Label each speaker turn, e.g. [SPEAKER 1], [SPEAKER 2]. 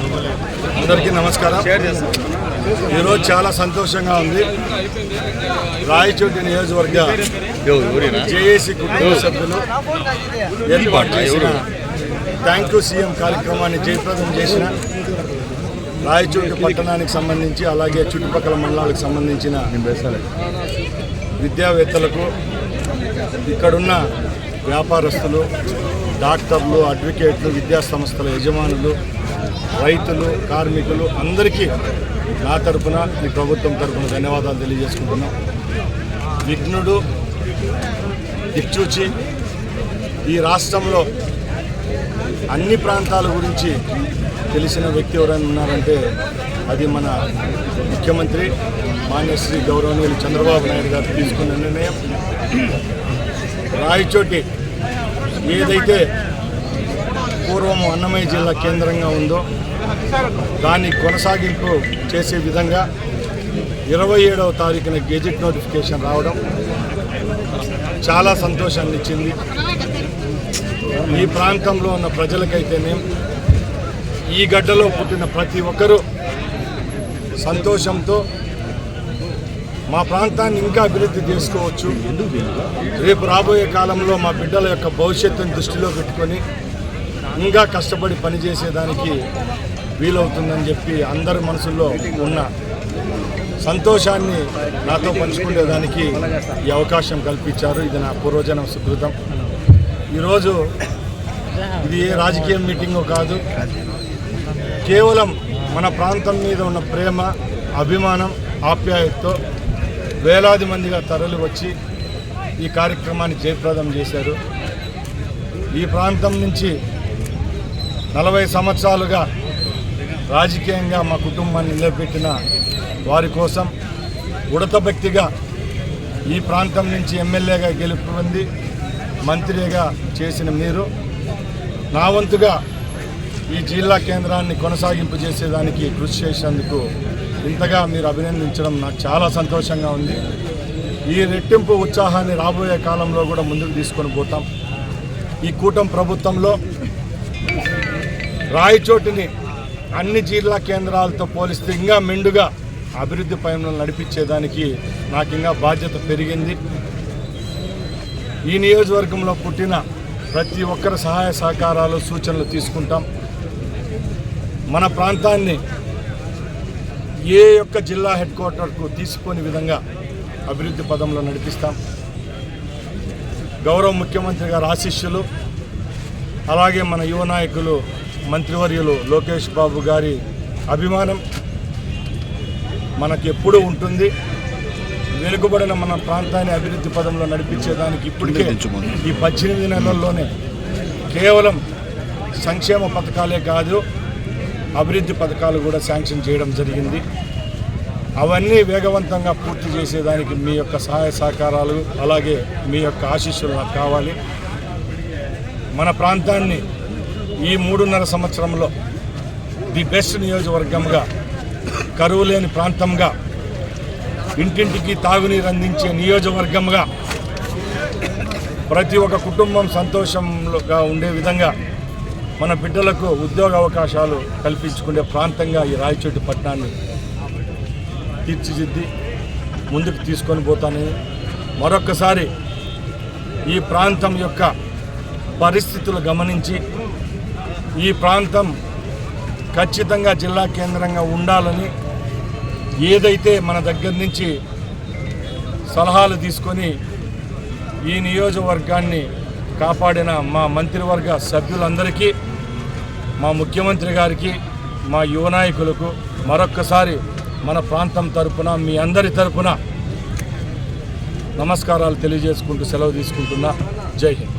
[SPEAKER 1] అందరికీ నమస్కారం. ఈరోజు చాలా సంతోషంగా ఉంది. రాయచోటి నియోజకవర్గ జేఏసీ కుటుంబ సభ్యులు ఏర్పాటు చేసిన థ్యాంక్ యూ సీఎం కార్యక్రమాన్ని జయప్రదం చేసిన రాయచోటి పట్టణానికి సంబంధించి అలాగే చుట్టుపక్కల మండలాలకు సంబంధించిన విద్యావేత్తలకు ఇక్కడున్న వ్యాపారస్తులు డాక్టర్లు అడ్వకేట్లు విద్యా సంస్థల యజమానులు రైతులు కార్మికులు అందరికీ నా తరపున ఈ ప్రభుత్వం తరపున ధన్యవాదాలు తెలియజేసుకుంటున్నాం. విఘ్నుడు దిక్చూచి ఈ రాష్ట్రంలో అన్ని ప్రాంతాల గురించి తెలిసిన వ్యక్తి ఎవరైనా ఉన్నారంటే అది మన ముఖ్యమంత్రి మాన్యశ్రీ గౌరవనీయులు చంద్రబాబు నాయుడు గారు తీసుకున్న నిర్ణయం. రాయచోటి ఏదైతే పూర్వం అన్నమయ్య జిల్లా కేంద్రంగా ఉందో దాన్ని కొనసాగింపు చేసే విధంగా ఇరవై ఏడవ తారీఖున గెజిట్ నోటిఫికేషన్ రావడం చాలా సంతోషాన్ని ఇచ్చింది. ఈ ప్రాంతంలో ఉన్న ప్రజలకైతేనే ఈ గడ్డలో పుట్టిన ప్రతి ఒక్కరూ సంతోషంతో మా ప్రాంతాన్ని ఇంకా అభివృద్ధి చేసుకోవచ్చు. రేపు రాబోయే కాలంలో మా బిడ్డల యొక్క భవిష్యత్తును దృష్టిలో పెట్టుకొని ఇంకా కష్టపడి పనిచేసేదానికి వీలవుతుందని చెప్పి అందరి మనసుల్లో ఉన్న సంతోషాన్ని నాతో పంచుకునేదానికి ఈ అవకాశం కల్పించారు. ఇది నా పూర్వజనం సుకృతం. ఈరోజు ఇది ఏ రాజకీయ మీటింగో కాదు. కేవలం మన ప్రాంతం మీద ఉన్న ప్రేమ అభిమానం ఆప్యాయతతో వేలాది మందిగా తరలి వచ్చి ఈ కార్యక్రమాన్ని జయప్రదం చేశారు. ఈ ప్రాంతం నుంచి నలభై సంవత్సరాలుగా రాజకీయంగా మా కుటుంబాన్ని నిలబెట్టిన వారి కోసం ఉడత భక్తిగా ఈ ప్రాంతం నుంచి ఎమ్మెల్యేగా గెలుపుంది మంత్రిగా చేసిన మీరు నా వంతుగా ఈ జిల్లా కేంద్రాన్ని కొనసాగింపు చేసేదానికి కృషి చేసేందుకు ఇంతగా మీరు అభినందించడం నాకు చాలా సంతోషంగా ఉంది. ఈ రెట్టింపు ఉత్సాహాన్ని రాబోయే కాలంలో కూడా ముందుకు తీసుకొని పోతాం. ఈ కూటం ప్రభుత్వంలో రాయచోటిని అన్ని జిల్లా కేంద్రాలతో పోలిస్తే ఇంకా మెండుగా అభివృద్ధి పయనం నడిపించేదానికి నాకు ఇంకా బాధ్యత పెరిగింది. ఈ నియోజకవర్గంలో పుట్టిన ప్రతి ఒక్కరి సహాయ సహకారాలు సూచనలు తీసుకుంటాం. మన ప్రాంతాన్ని ఏ యొక్క జిల్లా హెడ్ క్వార్టర్కు తీసుకునే విధంగా అభివృద్ధి పదంలో నడిపిస్తాం. గౌరవ ముఖ్యమంత్రి గారి ఆశిష్యులు అలాగే మన యువ నాయకులు మంత్రివర్యులు లోకేష్ బాబు గారి అభిమానం మనకి ఎప్పుడూ ఉంటుంది. వెనుకబడిన మన ప్రాంతాన్ని అభివృద్ధి పదంలో నడిపించేదానికి ఇప్పటికే ఈ పద్దెనిమిది నెలల్లోనే కేవలం సంక్షేమ పథకాలే కాదు అభివృద్ధి పథకాలు కూడా శాంక్షన్ చేయడం జరిగింది. అవన్నీ వేగవంతంగా పూర్తి చేసేదానికి మీ యొక్క సహాయ సహకారాలు అలాగే మీ యొక్క ఆశీస్సులు నాకు కావాలి. మన ప్రాంతాన్ని ఈ మూడున్నర సంవత్సరంలో ది బెస్ట్ నియోజకవర్గంగా కరువు లేని ప్రాంతంగా ఇంటింటికి తాగునీరు అందించే నియోజకవర్గంగా ప్రతి ఒక్క కుటుంబం సంతోషంగా ఉండే విధంగా మన బిడ్డలకు ఉద్యోగ అవకాశాలు కల్పించుకునే ప్రాంతంగా ఈ రాయచోటి పట్టణాన్ని తీర్చిదిద్ది ముందుకు తీసుకొని పోతానని మరొక్కసారి ఈ ప్రాంతం యొక్క పరిస్థితులు గమనించి ఈ ప్రాంతం ఖచ్చితంగా జిల్లా కేంద్రంగా ఉండాలని ఏదైతే మన దగ్గర నుంచి సలహాలు తీసుకొని ఈ నియోజకవర్గాన్ని కాపాడిన మా మంత్రివర్గ సభ్యులందరికీ మా ముఖ్యమంత్రి గారికి మా యువ నాయకులకు మరొక్కసారి మన ప్రాంతం తరపున మీ అందరి తరపున నమస్కారాలు తెలియజేసుకుంటూ సెలవు తీసుకుంటున్నా. జై హింద్.